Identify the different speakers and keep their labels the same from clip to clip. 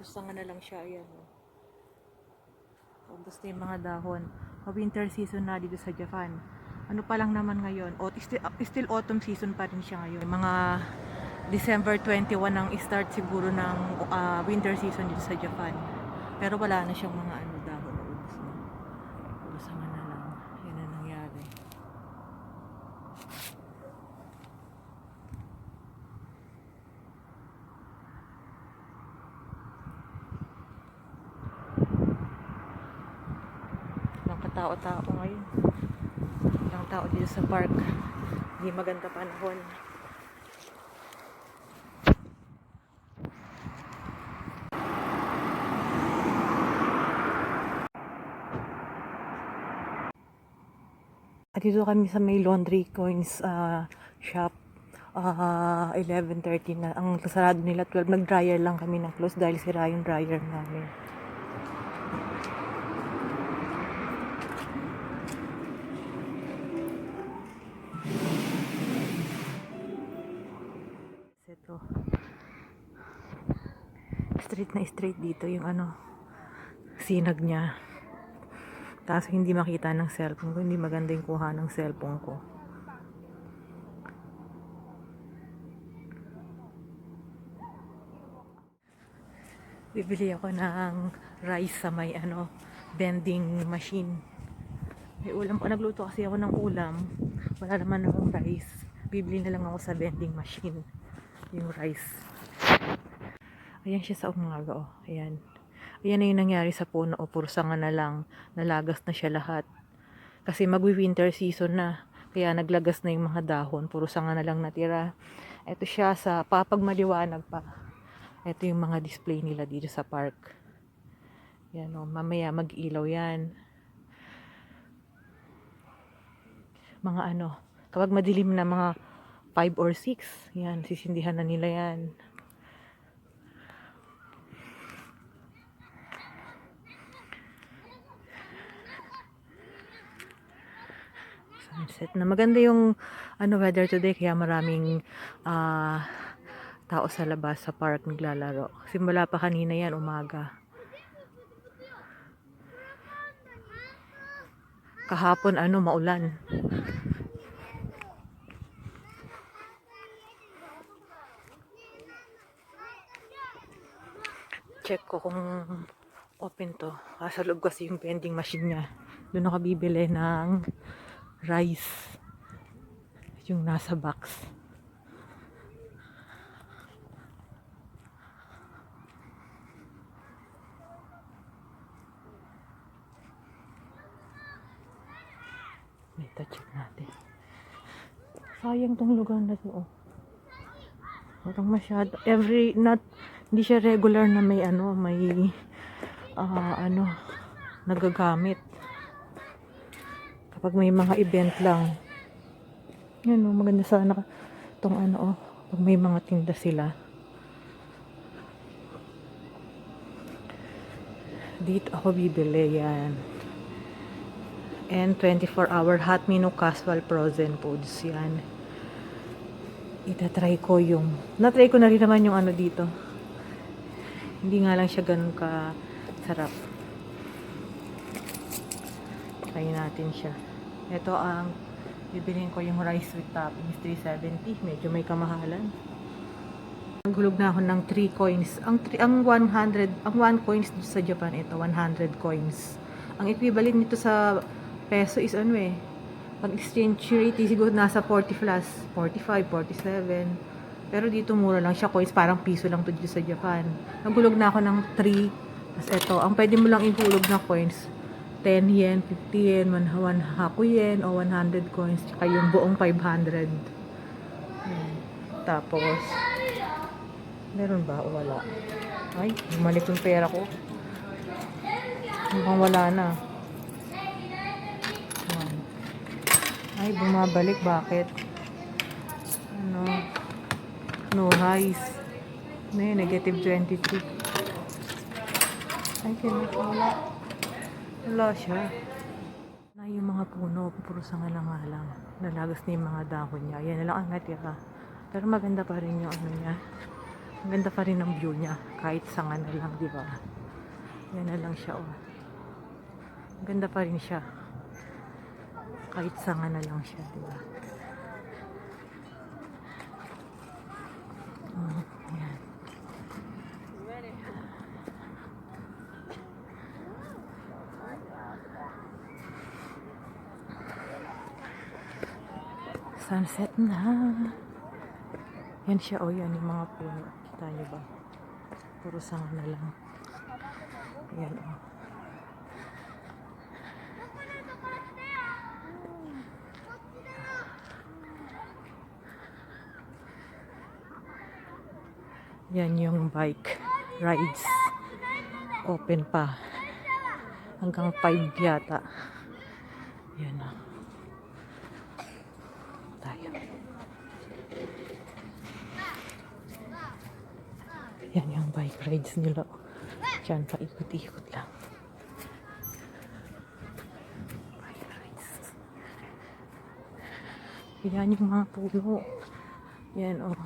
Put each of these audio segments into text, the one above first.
Speaker 1: Basta nga na lang siya, ayan. Oh. Ubus na yung mga dahon. O winter season na dito sa Japan. Ano pa lang naman ngayon? O, still, still autumn season pa rin siya ngayon. Mga December 21 ang start siguro ng ah, winter season dito sa Japan. Pero wala na siyang mga ano dahon. Ubus na. Ubus na nga na lang. Yan ang nangyari. Katao-tao ngayon. Walang tao dito sa park. Hindi maganda panahon. At dito kami sa may laundry coins ah, shop. Ah, 11.30 na. Ang sarado nila 12. Nag-dryer lang kami ng clothes dahil sira yung dryer namin. Straight na straight dito yung ano, sinag niya. Kaso hindi makita ng cellphone ko. Hindi maganda yung kuha ng cellphone ko. Bibili ako ng rice sa may ano, vending machine. May ulam ko. Nagluto kasi ako ng ulam. Wala naman akong rice. Bibili na lang ako sa vending machine. Yung rice. Ayan siya sa umaga, oh. Ayan. Ayan na yung nangyari sa puno, oh. Puro sanga na lang. Nalagas na siya lahat. Kasi magwi-winter season na. Kaya naglagas na yung mga dahon. Puro sanga na lang natira. Ito siya sa papag maliwanag pa. Ito yung mga display nila dito sa park. Yan, oh. Mamaya mag-ilaw yan. Mga ano, kapag madilim na mga 5 or 6, yan, sisindihan na nila yan. Sunset na maganda yung ano weather today kaya maraming ah, tao sa labas sa park naglalaro. Simula pa kanina yan umaga. Kahapon ano maulan. Check ko kung open to. Nasa loob kasi yung vending machine niya. Doon ako bibili ng rice. Yung nasa box. Ito check natin. Sayang tong lugar na to oh. Parang masyado. Every not hindi siya regular na may ano may ah, ano nagagamit kapag may mga event lang. Yan oh, maganda sana tong ano oh, pag may mga tinda sila. Dito ako bibili yan. And 24 hour hot menu casual frozen foods yan. Itatry ko yung, natry ko na rin naman yung ano dito. Hindi nga lang siya ganun ka sarap. Try natin siya. Ito ang bibilhin ko yung rice with toppings 370. Medyo may kamahalan. Naghulog na ako ng 3 coins. Ang three- ang 100, ang 1 coins sa Japan ito 100 coins. Ang equivalent nito sa peso is ano eh. Pag exchange rate siguro nasa 40 plus, 45, 47. Pero dito mura lang siya coins, parang piso lang to dito sa Japan. Naghulog na ako ng 3. Tapos ito, ang pwede mo lang ihulog na coins 10 yen, 50 yen, 1 haku yen, o 100 coins, tsaka yung buong 500. Ayan. Tapos, meron ba o wala? Ay, bumalik yung pera ko. Mukhang wala na. Ay, bumabalik. Bakit? Ano? No highs. Ano yun? Negative 22. Ay, kinakala. Wala siya. Ay, yung mga puno, puro sanga lang nga lang. Nalagas na yung mga dahon niya. Yan na lang ang natira. Pero maganda pa rin yung ano niya. Maganda pa rin ang view niya. Kahit sanga na lang, di ba? Yan na lang siya, oh. Maganda pa rin siya. Kahit sanga na lang siya, di ba? Mm, yan. Sunset na. Yan siya, oh, yan yung mga puno. Kita niyo ba? Puro sanga na lang. Yan, oh. Yan yung bike rides. Open pa. Hanggang 5 yata. Yan na. Tayo. Yan yung bike rides nila. Diyan pa ikot-ikot lang. Bike rides. Yan yung mga puno. Yan oh.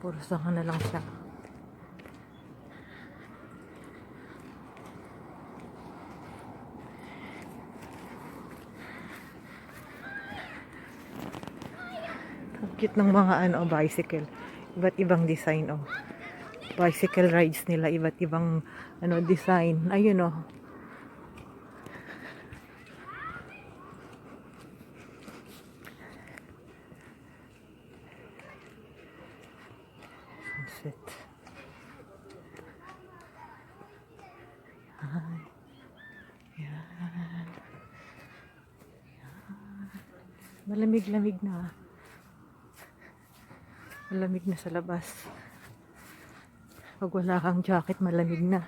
Speaker 1: Puro sanga na lang siya. Cute ng mga ano, bicycle. Iba't ibang design, oh. Bicycle rides nila, iba't ibang ano, design. Ayun, oh. Yan. Yan. Malamig-lamig na. Malamig na sa labas. Pag wala kang jacket, malamig na.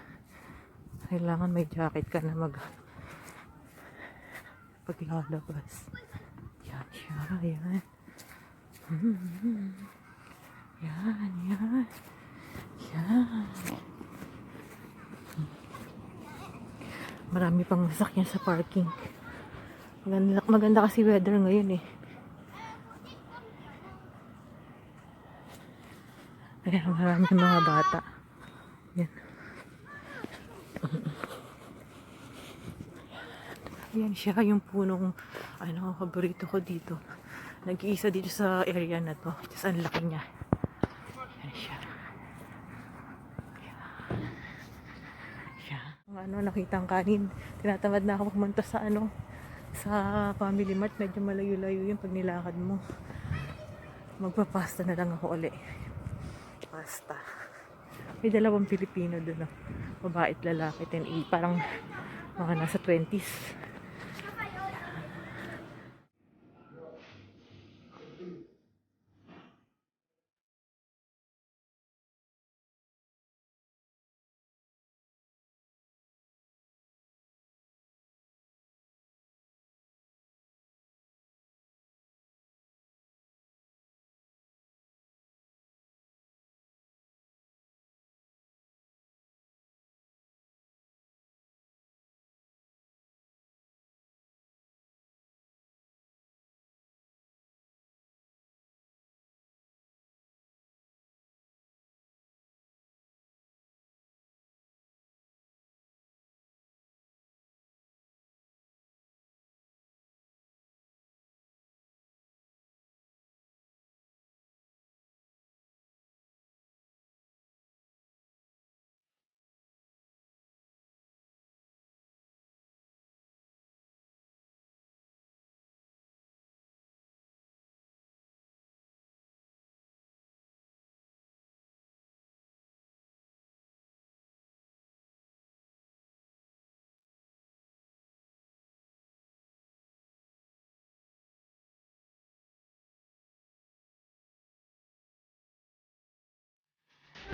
Speaker 1: Kailangan may jacket ka na mag paglalabas. Yan siya, yan. Hmm. Yan, yan. Yan. Marami pang sasakyan sa parking. Maganda, maganda kasi weather ngayon eh. Kaya marami mga bata. Yan. Yan siya, yung punong, ano, paborito ko dito. Nag-iisa dito sa area na to. Tapos ang laki niya. Yan siya. Ang ano, nakita ang kanin. Tinatamad na ako pumunta sa ano, sa Family Mart. Medyo malayo-layo yun pag nilakad mo. Magpapasta na lang ako uli. Pasta. May dalawang Pilipino doon. Babae at lalaki. 10, parang mga nasa 20s.